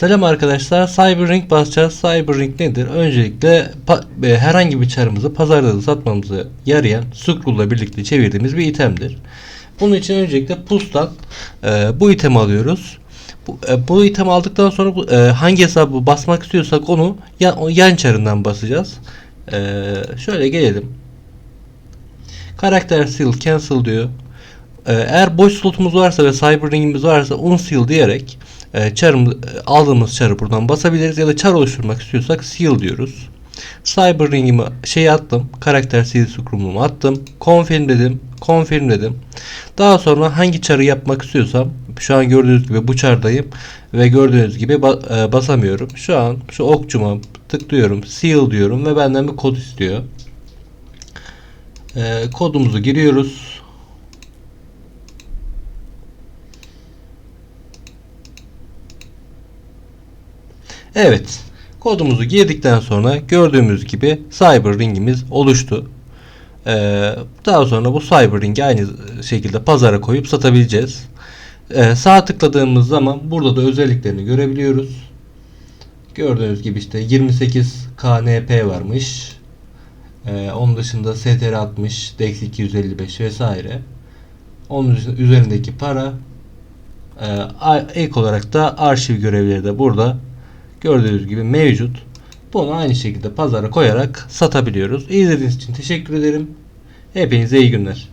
Selam arkadaşlar. Cyberring basacağız. Cyberring nedir? Öncelikle e, herhangi bir çarımızı pazarda da satmamızı yarayan Scroll'la birlikte çevirdiğimiz bir itemdir. Bunun için öncelikle Pulse'dan e, bu itemi alıyoruz. Bu, e, bu itemi aldıktan sonra bu, e, hangi hesabı basmak istiyorsak onu yan, yan çarından basacağız. E, şöyle gelelim. Karakter seal cancel diyor. Ee, Eğer boş slotumuz varsa ve cyber ringimiz varsa unseal diyerek e, çarım, e, aldığımız çarı buradan basabiliriz ya da çar oluşturmak istiyorsak seal diyoruz. Cyber ringimi şey attım. Karakter seal scroll'umu attım. Confirm dedim. Confirm dedim. Daha sonra hangi çarı yapmak istiyorsam şu an gördüğünüz gibi bu çardayım ve gördüğünüz gibi ba- e, basamıyorum. Şu an şu okçuma tıklıyorum. Seal diyorum ve benden bir kod istiyor. E, kodumuzu giriyoruz. Evet. Kodumuzu girdikten sonra gördüğümüz gibi Cyber Ring'imiz oluştu. Ee, daha sonra bu Cyber Ring'i aynı şekilde pazara koyup satabileceğiz. Ee, sağ tıkladığımız zaman burada da özelliklerini görebiliyoruz. Gördüğünüz gibi işte 28 KNP varmış. Ee, onun dışında STR 60, DEX 255 vesaire. Onun üzerindeki para a- ek olarak da arşiv görevleri de burada gördüğünüz gibi mevcut. Bunu aynı şekilde pazara koyarak satabiliyoruz. İzlediğiniz için teşekkür ederim. Hepinize iyi günler.